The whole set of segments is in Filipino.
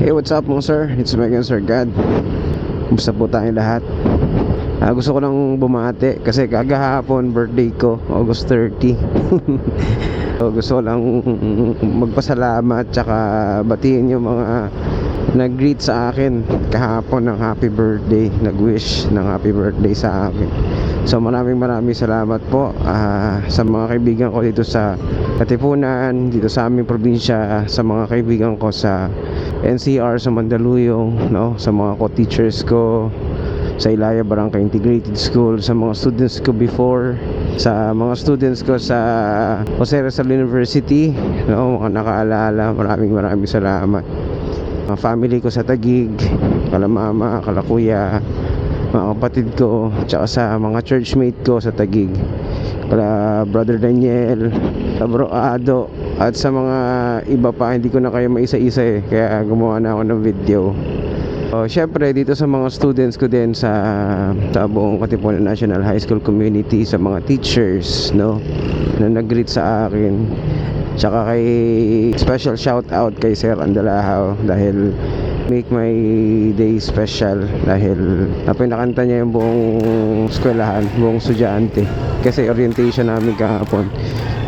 Hey, what's up mga sir? It's Megan Sir God. Kumusta po tayong lahat? Ah, gusto ko lang bumati kasi kagahapon birthday ko, August 30. so, gusto ko lang magpasalamat tsaka batiin yung mga nag-greet sa akin kahapon ng happy birthday, nag-wish ng happy birthday sa akin. So maraming maraming salamat po ah, sa mga kaibigan ko dito sa Katipunan, dito sa aming probinsya, sa mga kaibigan ko sa NCR sa Mandaluyong, no, sa mga co-teachers ko sa Ilaya Barangay Integrated School, sa mga students ko before, sa mga students ko sa Jose Rizal University, no, mga nakaalala, maraming maraming salamat. Mga family ko sa Tagig, kala mama, kala kuya, mga kapatid ko, tsaka sa mga churchmate ko sa Tagig. Kala brother Daniel, kala bro Ado, at sa mga iba pa, hindi ko na kayo maisa-isa eh, kaya gumawa na ako ng video. Oh, syempre dito sa mga students ko din sa sa buong Katipunan National High School community, sa mga teachers, no, na nag-greet sa akin. Tsaka kay special shout out kay Sir Andalahaw dahil make my day special dahil napinakanta niya yung buong eskwelahan, buong estudyante. Kasi orientation namin kahapon,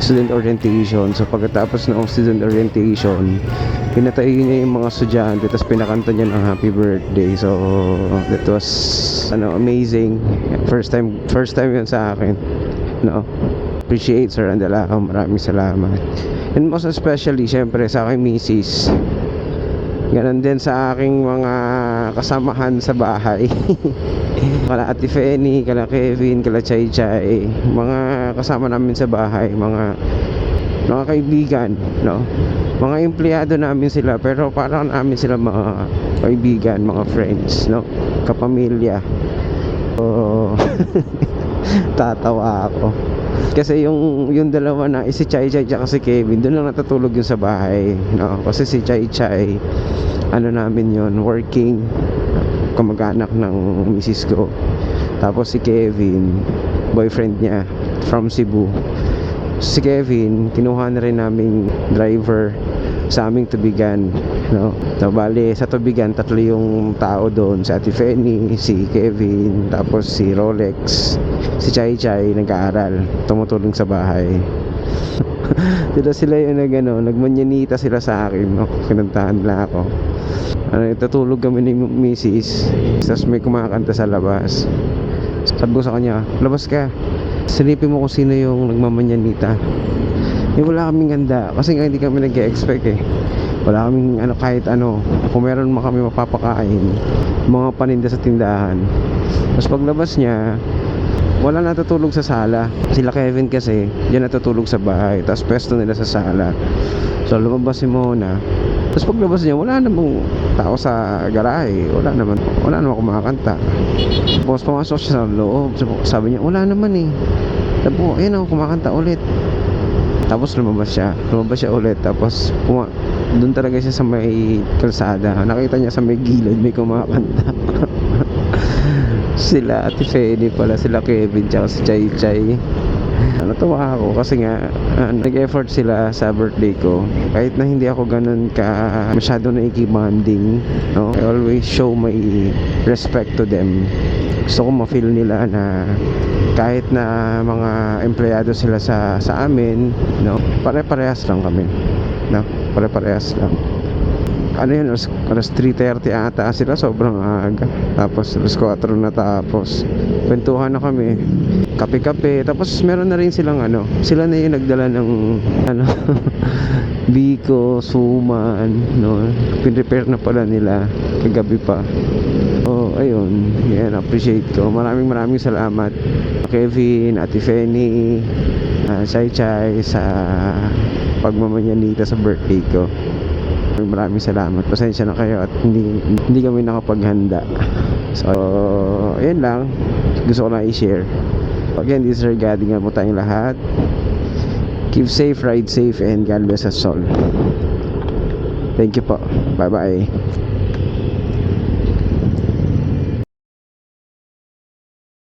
student orientation. So pagkatapos ng student orientation, pinatayo niya yung mga estudyante tapos pinakanta niya ng happy birthday. So that was ano amazing. First time first time yun sa akin. No. Appreciate Sir Andalahaw. Maraming salamat. And most especially, syempre, sa aking misis. Ganon din sa aking mga kasamahan sa bahay. kala Ate Fenny, kala Kevin, kala Chay Chay. Mga kasama namin sa bahay, mga mga kaibigan, no? Mga empleyado namin sila, pero parang namin sila mga kaibigan, mga friends, no? Kapamilya. So, tatawa ako. Kasi yung yung dalawa na eh, si Chai Chai at si Kevin, doon lang natutulog yun sa bahay, no? Kasi si Chai Chai ano namin yon working kamag-anak ng misis ko. Tapos si Kevin, boyfriend niya from Cebu. Si Kevin, kinuha na rin naming driver sa aming tubigan no? So, bali sa tubigan tatlo yung tao doon si Ate si Kevin tapos si Rolex si Chai Chai nag-aaral tumutulong sa bahay. Sila sila yung nag ano, nagmanyanita sila sa akin no? kinantahan lang ako. Ano, tutulog kami ni Mrs. tapos may kumakanta sa labas. Sabi ko sa kanya labas ka. Silipin mo kung sino yung nagmamanyanita eh wala kaming ganda. Kasi nga hindi kami nag-expect eh. Wala kaming ano kahit ano kung meron man kami mapapakain mga paninda sa tindahan. Tapos paglabas niya wala natutulog sa sala. Sila Kevin kasi diyan natutulog sa bahay. Tapos pwesto nila sa sala. So lumabas si Mona. Tapos paglabas niya wala namang tao sa garahe. Wala naman wala naman kumakanta tapos pumasok siya sa loob. Sabi niya wala naman eh. Tapos ayun ako kumakanta ulit tapos lumabas siya. Lumabas siya ulit. Tapos puma doon talaga siya sa may kalsada. Nakita niya sa may gilid may kumakanta. Sila Ate Feli pala sila Kevin tsaka si Chay Chay natuwa ako kasi nga uh, nag-effort sila sa birthday ko. Kahit na hindi ako ganun ka masyado na ikibanding no? I always show my respect to them. Gusto ko ma-feel nila na kahit na mga empleyado sila sa sa amin no? Pare-parehas lang kami no? Pare-parehas lang. Ano yun alas, alas 3.30 ata sila sobrang aga. Tapos alas 4 na tapos kwentuhan na kami. Kape-kape. Tapos meron na rin silang ano sila na yung nagdala ng ano biko, suman no? Pinrepare na pala nila kagabi pa. Oh ayun. Yan appreciate ko. Maraming maraming salamat Kevin, Ate Fenny uh, Chai Chai sa pagmamanyanita sa birthday ko. Maraming salamat. Pasensya na kayo at hindi, hindi kami nakapaghanda so yun lang. Gusto ko lang i-share. Again this is regarding mo tayong lahat. Keep safe, ride safe and God bless us all. Thank you po, bye bye